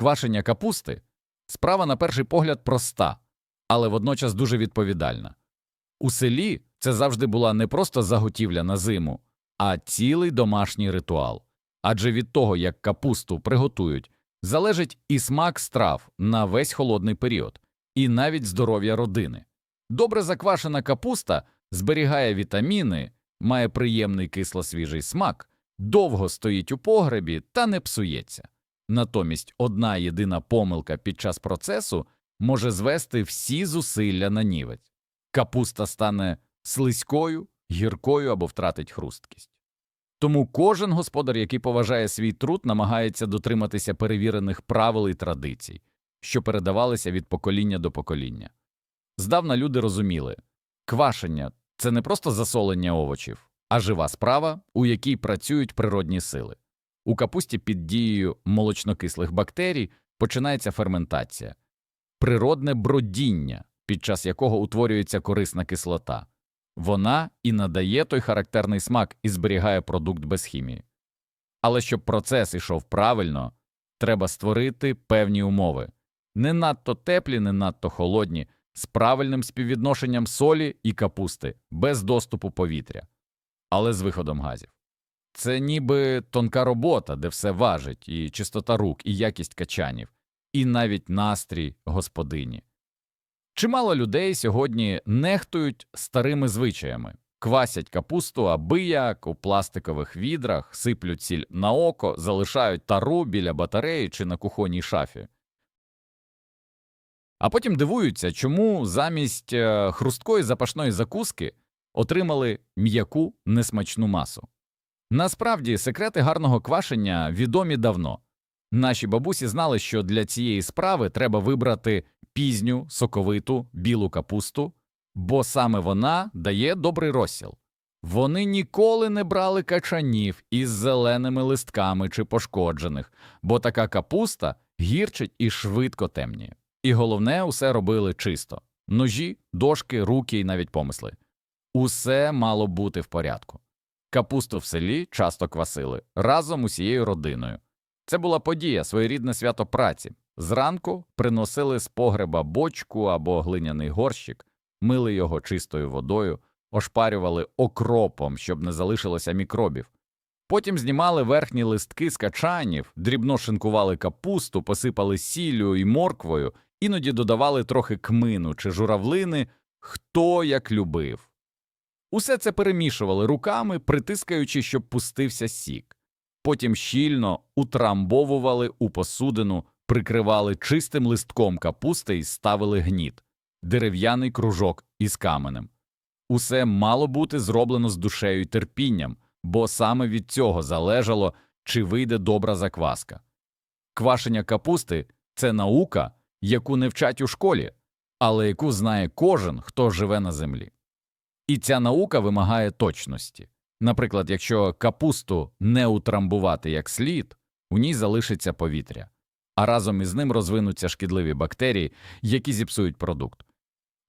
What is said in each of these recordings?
Квашення капусти справа на перший погляд проста, але водночас дуже відповідальна. У селі це завжди була не просто заготівля на зиму, а цілий домашній ритуал. Адже від того, як капусту приготують, залежить і смак страв на весь холодний період, і навіть здоров'я родини. Добре заквашена капуста зберігає вітаміни, має приємний кисло-свіжий смак, довго стоїть у погребі та не псується. Натомість одна єдина помилка під час процесу може звести всі зусилля на нівець. Капуста стане слизькою, гіркою або втратить хрусткість. Тому кожен господар, який поважає свій труд, намагається дотриматися перевірених правил і традицій, що передавалися від покоління до покоління. Здавна люди розуміли квашення це не просто засолення овочів, а жива справа, у якій працюють природні сили. У капусті під дією молочнокислих бактерій починається ферментація, природне бродіння, під час якого утворюється корисна кислота. Вона і надає той характерний смак і зберігає продукт без хімії. Але щоб процес ішов правильно, треба створити певні умови не надто теплі, не надто холодні, з правильним співвідношенням солі і капусти, без доступу повітря, але з виходом газів. Це ніби тонка робота, де все важить, і чистота рук, і якість качанів, і навіть настрій господині. Чимало людей сьогодні нехтують старими звичаями, квасять капусту аби як у пластикових відрах, сиплють сіль на око, залишають тару біля батареї чи на кухонній шафі. А потім дивуються, чому замість е, хрусткої запашної закуски отримали м'яку несмачну масу. Насправді, секрети гарного квашення відомі давно. Наші бабусі знали, що для цієї справи треба вибрати пізню, соковиту, білу капусту, бо саме вона дає добрий розсіл. Вони ніколи не брали качанів із зеленими листками чи пошкоджених, бо така капуста гірчить і швидко темніє. І головне, усе робили чисто ножі, дошки, руки і навіть помисли. Усе мало бути в порядку. Капусту в селі часто квасили разом усією родиною. Це була подія, своєрідне свято праці. Зранку приносили з погреба бочку або глиняний горщик, мили його чистою водою, ошпарювали окропом, щоб не залишилося мікробів. Потім знімали верхні листки з качанів, дрібно шинкували капусту, посипали сіллю і морквою, іноді додавали трохи кмину чи журавлини, хто як любив. Усе це перемішували руками, притискаючи, щоб пустився сік. Потім щільно утрамбовували у посудину, прикривали чистим листком капусти і ставили гніт, дерев'яний кружок із каменем. Усе мало бути зроблено з душею й терпінням, бо саме від цього залежало, чи вийде добра закваска. Квашення капусти це наука, яку не вчать у школі, але яку знає кожен, хто живе на землі. І ця наука вимагає точності. Наприклад, якщо капусту не утрамбувати як слід, у ній залишиться повітря, а разом із ним розвинуться шкідливі бактерії, які зіпсують продукт.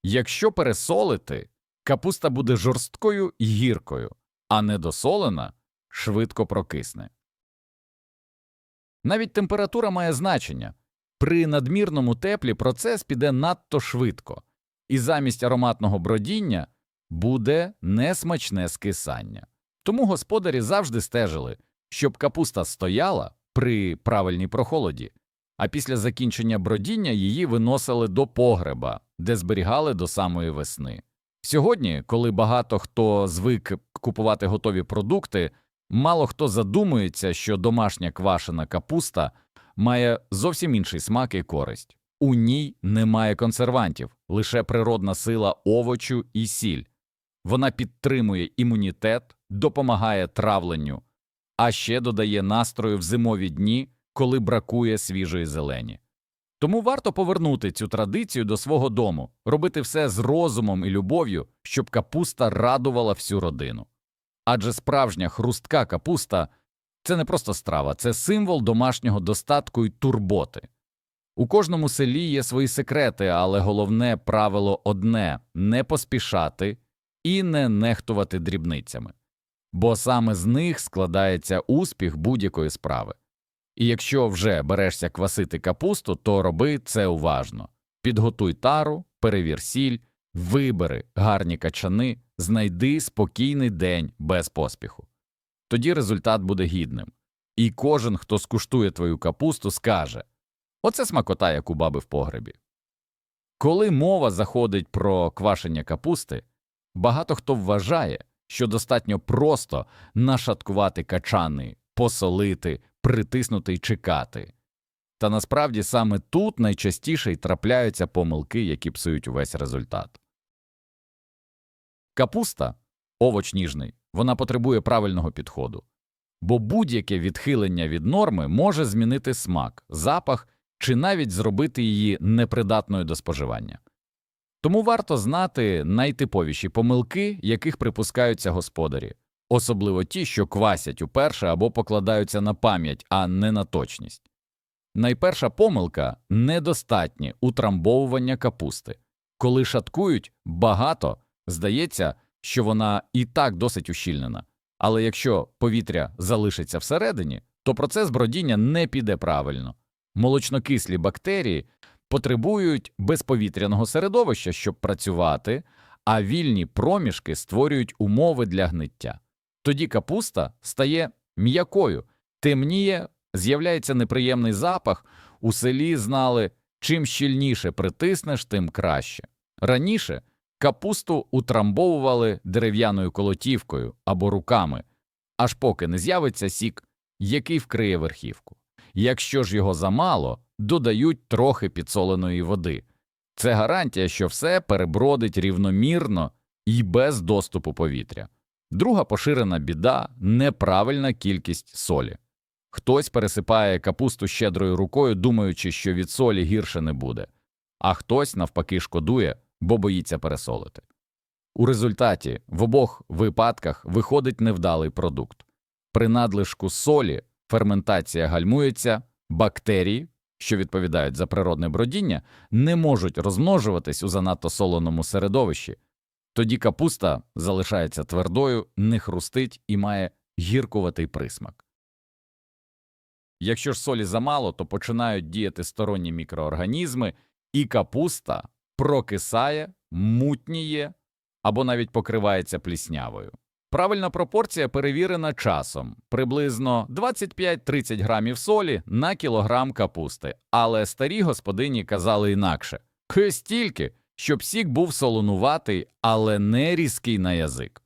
Якщо пересолити, капуста буде жорсткою і гіркою, а недосолена швидко прокисне. Навіть температура має значення при надмірному теплі процес піде надто швидко, і замість ароматного бродіння буде несмачне скисання. Тому господарі завжди стежили, щоб капуста стояла при правильній прохолоді, а після закінчення бродіння її виносили до погреба, де зберігали до самої весни. Сьогодні, коли багато хто звик купувати готові продукти, мало хто задумується, що домашня квашена капуста має зовсім інший смак і користь. У ній немає консервантів, лише природна сила овочу і сіль. Вона підтримує імунітет, допомагає травленню, а ще додає настрою в зимові дні, коли бракує свіжої зелені. Тому варто повернути цю традицію до свого дому, робити все з розумом і любов'ю, щоб капуста радувала всю родину. Адже справжня хрустка капуста це не просто страва, це символ домашнього достатку й турботи. У кожному селі є свої секрети, але головне правило одне не поспішати і не нехтувати дрібницями, бо саме з них складається успіх будь-якої справи. І якщо вже берешся квасити капусту, то роби це уважно. Підготуй тару, перевір сіль, вибери гарні качани, знайди спокійний день без поспіху. Тоді результат буде гідним. І кожен, хто скуштує твою капусту, скаже Оце смакота, як у баби в погребі. Коли мова заходить про квашення капусти, багато хто вважає, що достатньо просто нашаткувати качани, посолити, притиснути й чекати. Та насправді саме тут найчастіше й трапляються помилки, які псують увесь результат. Капуста овоч ніжний, вона потребує правильного підходу, бо будь-яке відхилення від норми може змінити смак, запах чи навіть зробити її непридатною до споживання. Тому варто знати найтиповіші помилки, яких припускаються господарі, особливо ті, що квасять уперше або покладаються на пам'ять, а не на точність. Найперша помилка недостатнє утрамбовування капусти. Коли шаткують багато, здається, що вона і так досить ущільнена. Але якщо повітря залишиться всередині, то процес бродіння не піде правильно. Молочнокислі бактерії потребують безповітряного середовища, щоб працювати, а вільні проміжки створюють умови для гниття. Тоді капуста стає м'якою, темніє, з'являється неприємний запах. У селі знали, чим щільніше притиснеш, тим краще. Раніше капусту утрамбовували дерев'яною колотівкою або руками, аж поки не з'явиться сік, який вкриє верхівку. Якщо ж його замало, додають трохи підсоленої води. Це гарантія, що все перебродить рівномірно і без доступу повітря. Друга поширена біда неправильна кількість солі. Хтось пересипає капусту щедрою рукою, думаючи, що від солі гірше не буде, а хтось навпаки шкодує, бо боїться пересолити. У результаті в обох випадках виходить невдалий продукт. При надлишку солі ферментація гальмується, бактерії, що відповідають за природне бродіння, не можуть розмножуватись у занадто солоному середовищі. Тоді капуста залишається твердою, не хрустить і має гіркуватий присмак. Якщо ж солі замало, то починають діяти сторонні мікроорганізми, і капуста прокисає, мутніє або навіть покривається пліснявою. Правильна пропорція перевірена часом приблизно 25-30 грамів солі на кілограм капусти, але старі господині казали інакше стільки, щоб сік був солонуватий, але не різкий на язик.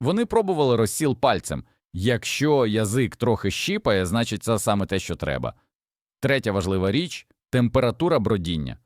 Вони пробували розсіл пальцем якщо язик трохи щіпає, значить це саме те, що треба. Третя важлива річ температура бродіння.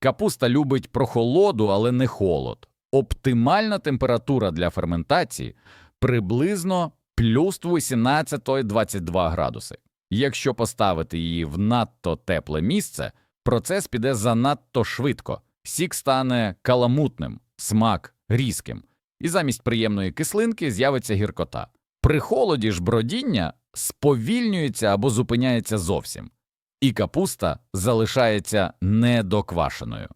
Капуста любить прохолоду, але не холод. Оптимальна температура для ферментації приблизно плюс 18-22 градуси. Якщо поставити її в надто тепле місце, процес піде занадто швидко, сік стане каламутним, смак різким, і замість приємної кислинки з'явиться гіркота. При холоді ж бродіння сповільнюється або зупиняється зовсім, і капуста залишається недоквашеною.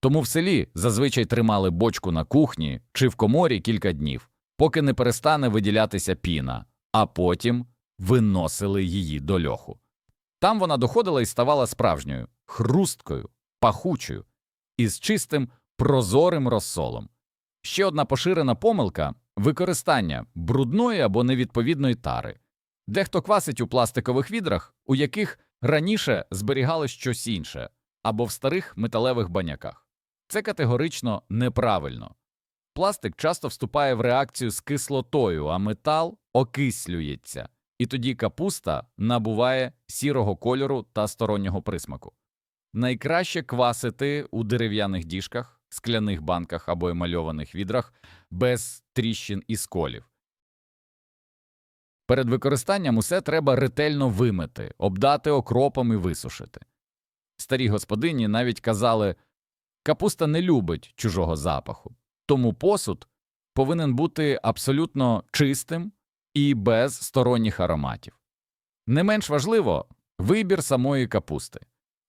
Тому в селі зазвичай тримали бочку на кухні чи в коморі кілька днів, поки не перестане виділятися піна, а потім виносили її до льоху. Там вона доходила і ставала справжньою, хрусткою, пахучою, із чистим прозорим розсолом. Ще одна поширена помилка використання брудної або невідповідної тари. Дехто квасить у пластикових відрах, у яких раніше зберігали щось інше, або в старих металевих баняках. Це категорично неправильно. Пластик часто вступає в реакцію з кислотою, а метал окислюється, і тоді капуста набуває сірого кольору та стороннього присмаку. Найкраще квасити у дерев'яних діжках, скляних банках або емальованих відрах без тріщин і сколів. Перед використанням усе треба ретельно вимити, обдати окропом і висушити. Старі господині навіть казали капуста не любить чужого запаху, тому посуд повинен бути абсолютно чистим і без сторонніх ароматів. Не менш важливо вибір самої капусти.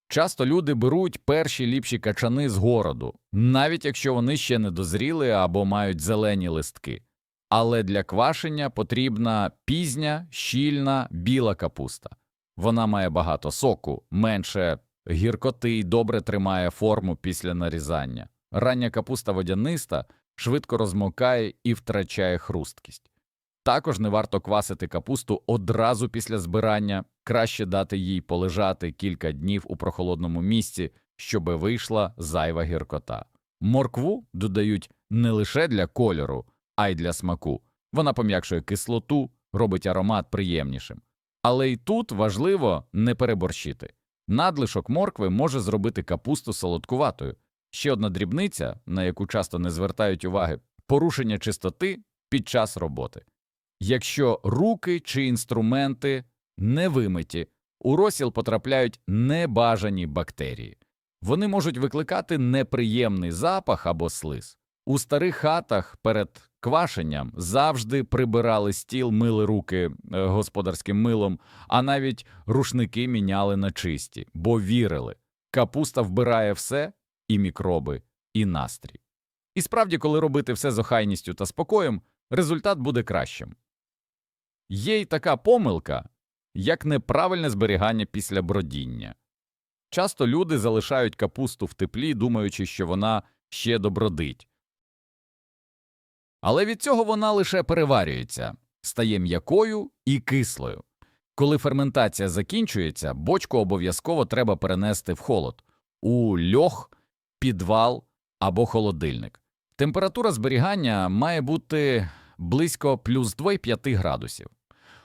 Часто люди беруть перші ліпші качани з городу, навіть якщо вони ще не дозріли або мають зелені листки. Але для квашення потрібна пізня, щільна, біла капуста. Вона має багато соку, менше гіркоти й добре тримає форму після нарізання. Рання капуста водяниста швидко розмокає і втрачає хрусткість. Також не варто квасити капусту одразу після збирання, краще дати їй полежати кілька днів у прохолодному місці, щоби вийшла зайва гіркота. Моркву додають не лише для кольору, а й для смаку. Вона пом'якшує кислоту, робить аромат приємнішим. Але й тут важливо не переборщити. Надлишок моркви може зробити капусту солодкуватою. Ще одна дрібниця, на яку часто не звертають уваги порушення чистоти під час роботи. Якщо руки чи інструменти не вимиті, у розсіл потрапляють небажані бактерії. Вони можуть викликати неприємний запах або слиз. У старих хатах перед квашенням завжди прибирали стіл, мили руки е, господарським милом, а навіть рушники міняли на чисті, бо вірили, капуста вбирає все і мікроби, і настрій. І справді, коли робити все з охайністю та спокоєм, результат буде кращим. Є й така помилка, як неправильне зберігання після бродіння. Часто люди залишають капусту в теплі, думаючи, що вона ще добродить. Але від цього вона лише переварюється, стає м'якою і кислою. Коли ферментація закінчується, бочку обов'язково треба перенести в холод у льох, підвал або холодильник. Температура зберігання має бути близько плюс 2,5 градусів.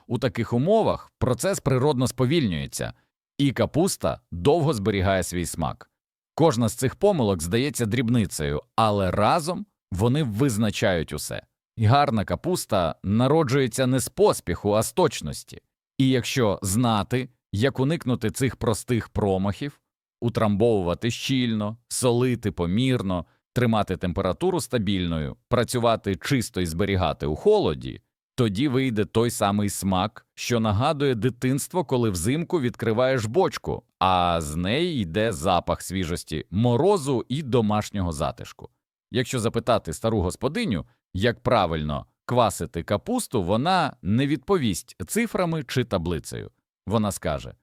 У таких умовах процес природно сповільнюється, і капуста довго зберігає свій смак. Кожна з цих помилок здається дрібницею, але разом вони визначають усе. Гарна капуста народжується не з поспіху, а з точності. І якщо знати, як уникнути цих простих промахів, утрамбовувати щільно, солити помірно, тримати температуру стабільною, працювати чисто і зберігати у холоді, тоді вийде той самий смак, що нагадує дитинство, коли взимку відкриваєш бочку, а з неї йде запах свіжості, морозу і домашнього затишку. Якщо запитати стару господиню, як правильно квасити капусту, вона не відповість цифрами чи таблицею. Вона скаже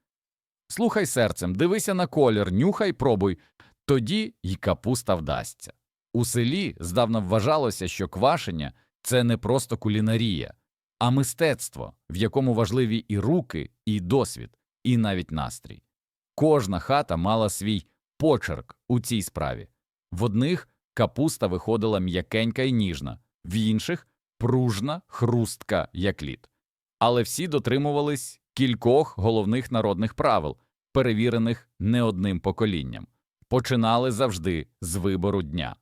Слухай серцем, дивися на колір, нюхай, пробуй, тоді й капуста вдасться. У селі здавна вважалося, що квашення це не просто кулінарія, а мистецтво, в якому важливі і руки, і досвід, і навіть настрій. Кожна хата мала свій почерк у цій справі. В одних капуста виходила м'якенька і ніжна, в інших пружна, хрустка, як лід. Але всі дотримувались кількох головних народних правил, перевірених не одним поколінням. Починали завжди з вибору дня.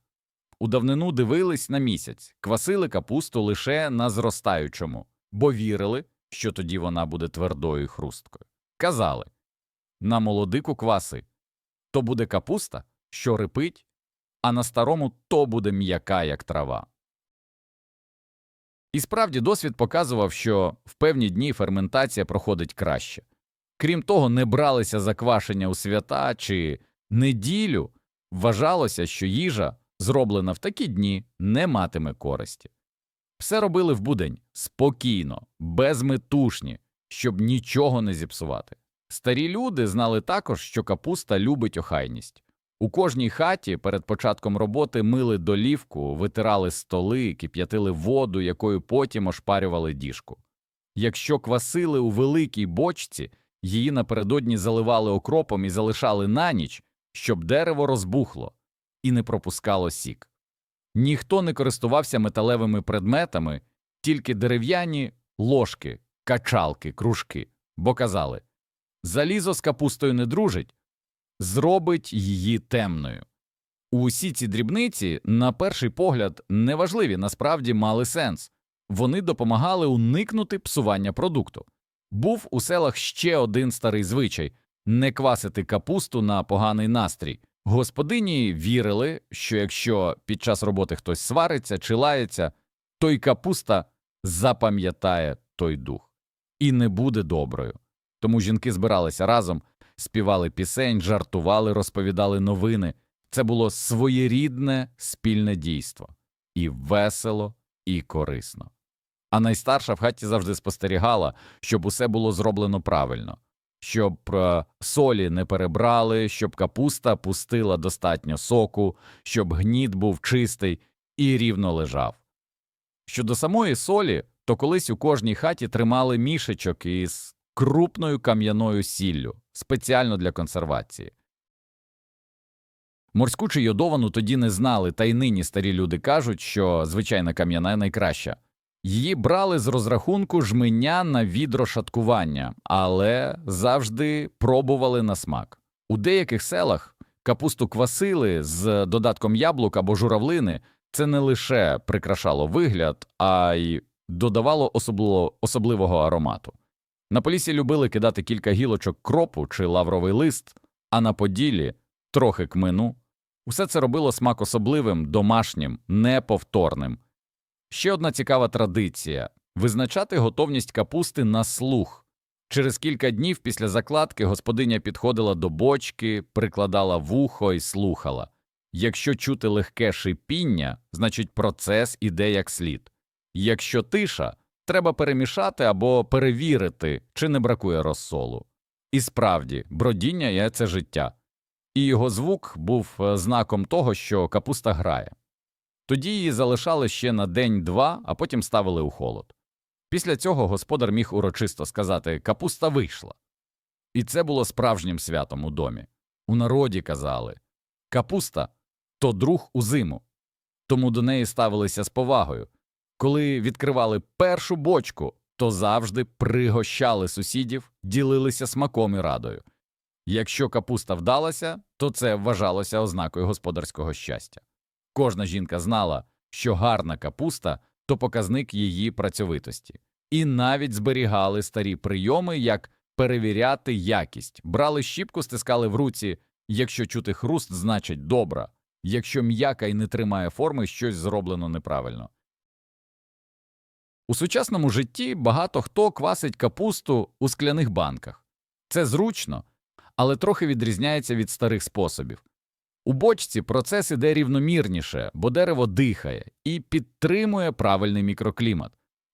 У давнину дивились на місяць, квасили капусту лише на зростаючому, бо вірили, що тоді вона буде твердою хрусткою. Казали на молодику кваси то буде капуста, що рипить, а на старому то буде м'яка, як трава. І справді досвід показував, що в певні дні ферментація проходить краще. Крім того, не бралися за квашення у свята чи неділю, вважалося, що їжа, зроблена в такі дні, не матиме користі. Все робили в будень спокійно, безметушні, щоб нічого не зіпсувати. Старі люди знали також, що капуста любить охайність. У кожній хаті перед початком роботи мили долівку, витирали столи, кип'ятили воду, якою потім ошпарювали діжку. Якщо квасили у великій бочці, її напередодні заливали окропом і залишали на ніч, щоб дерево розбухло і не пропускало сік. Ніхто не користувався металевими предметами, тільки дерев'яні ложки, качалки, кружки, бо казали залізо з капустою не дружить, зробить її темною. Усі ці дрібниці, на перший погляд, неважливі, насправді мали сенс вони допомагали уникнути псування продукту. Був у селах ще один старий звичай не квасити капусту на поганий настрій. Господині вірили, що якщо під час роботи хтось свариться чи лається, то й капуста запам'ятає той дух і не буде доброю. Тому жінки збиралися разом, співали пісень, жартували, розповідали новини. Це було своєрідне спільне дійство і весело, і корисно. А найстарша в хаті завжди спостерігала, щоб усе було зроблено правильно, щоб е, солі не перебрали, щоб капуста пустила достатньо соку, щоб гніт був чистий і рівно лежав. Щодо самої солі, то колись у кожній хаті тримали мішечок із крупною кам'яною сіллю, спеціально для консервації. Морську чи йодовану тоді не знали, та й нині старі люди кажуть, що звичайна кам'яна найкраща. Її брали з розрахунку жменя на відрошаткування, але завжди пробували на смак. У деяких селах капусту квасили з додатком яблук або журавлини це не лише прикрашало вигляд, а й додавало особливо, особливого аромату. На Полісі любили кидати кілька гілочок кропу чи лавровий лист, а на Поділі – трохи кмину. Усе це робило смак особливим, домашнім, неповторним. Ще одна цікава традиція – визначати готовність капусти на слух. Через кілька днів після закладки господиня підходила до бочки, прикладала вухо і слухала. Якщо чути легке шипіння, значить процес іде як слід. Якщо тиша, треба перемішати або перевірити, чи не бракує розсолу. І справді, бродіння є – це життя. І його звук був е, знаком того, що капуста грає. Тоді її залишали ще на день-два, а потім ставили у холод. Після цього господар міг урочисто сказати «капуста вийшла». І це було справжнім святом у домі. У народі казали «капуста – то друг у зиму». Тому до неї ставилися з повагою. Коли відкривали першу бочку, то завжди пригощали сусідів, ділилися смаком і радою. Якщо капуста вдалася, то це вважалося ознакою господарського щастя. Кожна жінка знала, що гарна капуста то показник її працьовитості, і навіть зберігали старі прийоми, як перевіряти якість, брали щіпку, стискали в руці. Якщо чути хруст, значить добра, якщо м'яка і не тримає форми, щось зроблено неправильно. У сучасному житті багато хто квасить капусту у скляних банках. Це зручно, але трохи відрізняється від старих способів. У бочці процес іде рівномірніше, бо дерево дихає і підтримує правильний мікроклімат.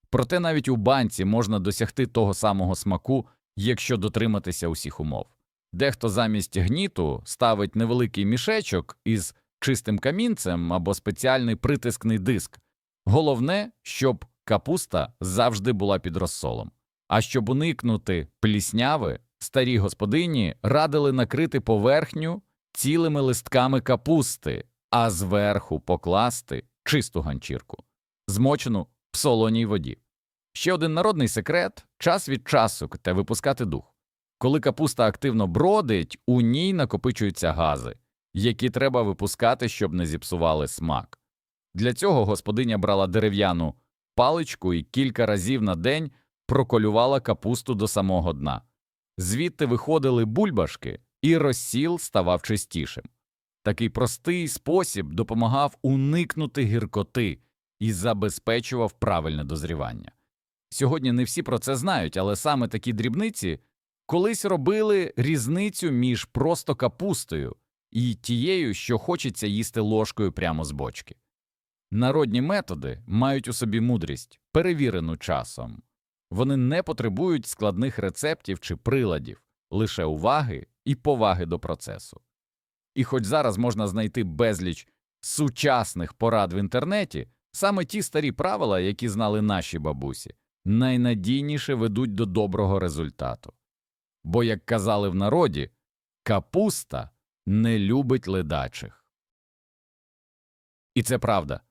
Проте навіть у банці можна досягти того самого смаку, якщо дотриматися усіх умов. Дехто замість гніту ставить невеликий мішечок із чистим камінцем або спеціальний притискний диск. Головне, щоб капуста завжди була під розсолом. А щоб уникнути плісняви, старі господині радили накрити поверхню цілими листками капусти, а зверху покласти чисту ганчірку, змочену в солоній воді. Ще один народний секрет час від часу те випускати дух. Коли капуста активно бродить, у ній накопичуються гази, які треба випускати, щоб не зіпсували смак. Для цього господиня брала дерев'яну паличку і кілька разів на день проколювала капусту до самого дна. Звідти виходили бульбашки, і розсіл ставав чистішим. Такий простий спосіб допомагав уникнути гіркоти і забезпечував правильне дозрівання. Сьогодні не всі про це знають, але саме такі дрібниці колись робили різницю між просто капустою і тією, що хочеться їсти ложкою прямо з бочки. Народні методи мають у собі мудрість, перевірену часом. Вони не потребують складних рецептів чи приладів, лише уваги і поваги до процесу. І хоч зараз можна знайти безліч сучасних порад в інтернеті, саме ті старі правила, які знали наші бабусі, найнадійніше ведуть до доброго результату. Бо, як казали в народі, капуста не любить ледачих. І це правда.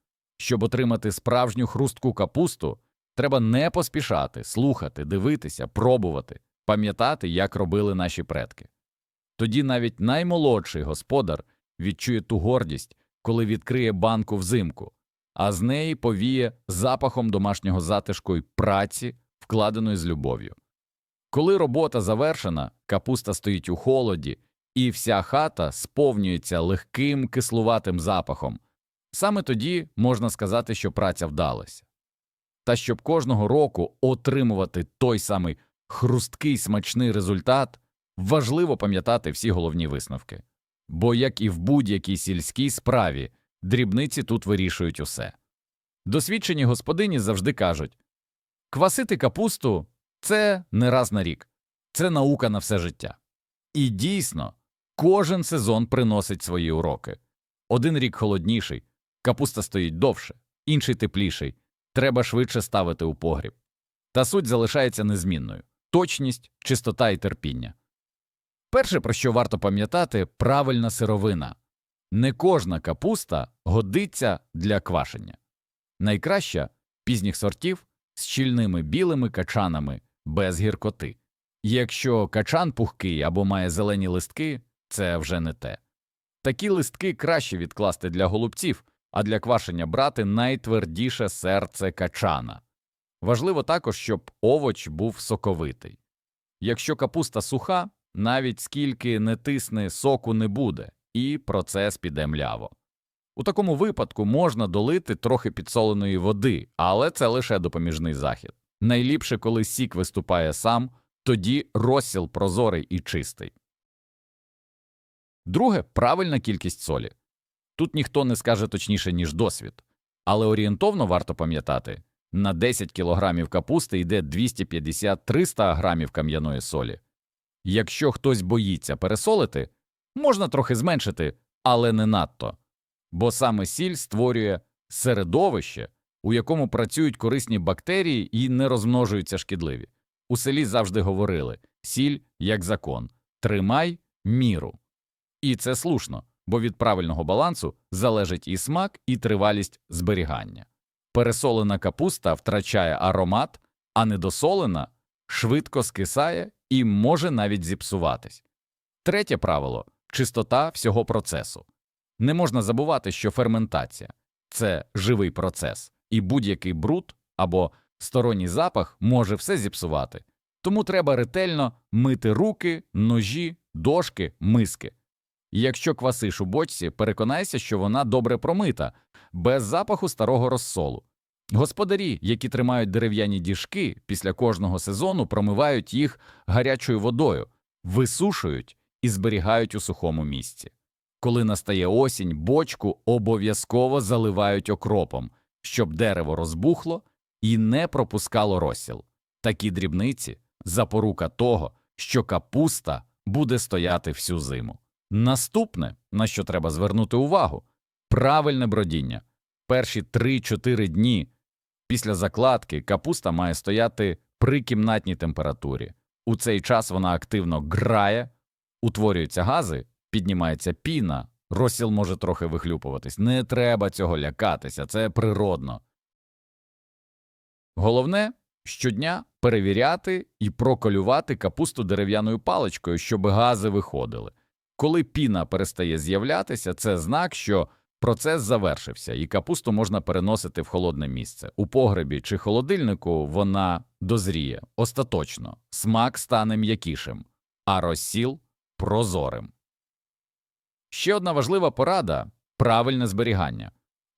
Щоб отримати справжню хрустку капусту, треба не поспішати, слухати, дивитися, пробувати, пам'ятати, як робили наші предки. Тоді навіть наймолодший господар відчує ту гордість, коли відкриє банку взимку, а з неї повіє запахом домашнього затишку й праці, вкладеної з любов'ю. Коли робота завершена, капуста стоїть у холоді, і вся хата сповнюється легким кислуватим запахом. Саме тоді можна сказати, що праця вдалася. Та щоб кожного року отримувати той самий хрусткий смачний результат, важливо пам'ятати всі головні висновки. Бо, як і в будь-якій сільській справі, дрібниці тут вирішують усе. Досвідчені господині завжди кажуть квасити капусту це не раз на рік, Це наука на все життя. І дійсно, кожен сезон приносить свої уроки. Один рік холодніший, капуста стоїть довше, інший тепліший, треба швидше ставити у погріб. Та суть залишається незмінною точність, чистота і терпіння. Перше, про що варто пам'ятати, правильна сировина. Не кожна капуста годиться для квашення. Найкраща пізніх сортів з щільними білими качанами без гіркоти. Якщо качан пухкий або має зелені листки, це вже не те. Такі листки краще відкласти для голубців, а для квашення брати найтвердіше серце качана. Важливо також, щоб овоч був соковитий. Якщо капуста суха, навіть скільки не тисне, соку не буде, і процес піде мляво. У такому випадку можна долити трохи підсоленої води, але це лише допоміжний захід. Найліпше, коли сік виступає сам, тоді розсіл прозорий і чистий. Друге правильна кількість солі. Тут ніхто не скаже точніше, ніж досвід, але орієнтовно варто пам'ятати на 10 кг капусти йде 250-300 грамів кам'яної солі. Якщо хтось боїться пересолити, можна трохи зменшити, але не надто, бо саме сіль створює середовище, у якому працюють корисні бактерії і не розмножуються шкідливі. У селі завжди говорили сіль як закон, тримай міру. І це слушно, бо від правильного балансу залежить і смак, і тривалість зберігання. Пересолена капуста втрачає аромат, а недосолена швидко скисає і може навіть зіпсуватись. Третє правило чистота всього процесу. Не можна забувати, що ферментація це живий процес, і будь-який бруд або сторонній запах може все зіпсувати. Тому треба ретельно мити руки, ножі, дошки, миски. Якщо квасиш у бочці, переконайся, що вона добре промита, без запаху старого розсолу. Господарі, які тримають дерев'яні діжки, після кожного сезону промивають їх гарячою водою, висушують і зберігають у сухому місці. Коли настає осінь, бочку обов'язково заливають окропом, щоб дерево розбухло і не пропускало розсіл. Такі дрібниці запорука того, що капуста буде стояти всю зиму. Наступне, на що треба звернути увагу правильне бродіння. Перші 3-4 дні після закладки капуста має стояти при кімнатній температурі. У цей час вона активно грає, утворюються гази, піднімається піна, розсіл може трохи вихлюпуватись. Не треба цього лякатися, це природно. Головне щодня перевіряти і проколювати капусту дерев'яною паличкою, щоб гази виходили. Коли піна перестає з'являтися, це знак, що процес завершився, і капусту можна переносити в холодне місце. У погребі чи холодильнику вона дозріє остаточно, смак стане м'якішим, а розсіл прозорим. Ще одна важлива порада правильне зберігання.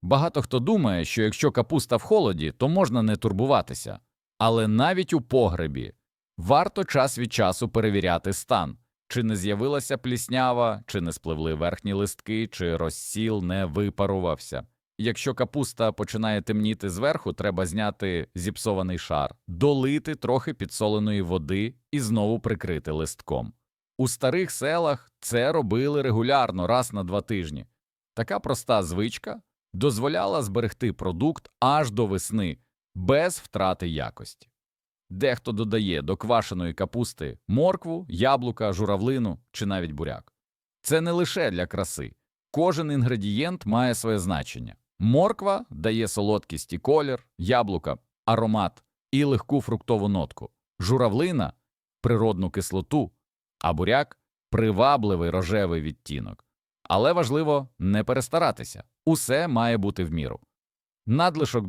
Багато хто думає, що якщо капуста в холоді, то можна не турбуватися, але навіть у погребі варто час від часу перевіряти стан, чи не з'явилася пліснява, чи не спливли верхні листки, чи розсіл не випарувався. Якщо капуста починає темніти зверху, треба зняти зіпсований шар, долити трохи підсоленої води і знову прикрити листком. У старих селах це робили регулярно раз на два тижні. Така проста звичка дозволяла зберегти продукт аж до весни без втрати якості. Дехто додає до квашеної капусти моркву, яблука, журавлину чи навіть буряк. Це не лише для краси. Кожен інгредієнт має своє значення. Морква дає солодкість і колір, яблука, аромат і легку фруктову нотку, журавлина природну кислоту, а буряк привабливий рожевий відтінок. Але важливо не перестаратися усе має бути в міру. Надлишок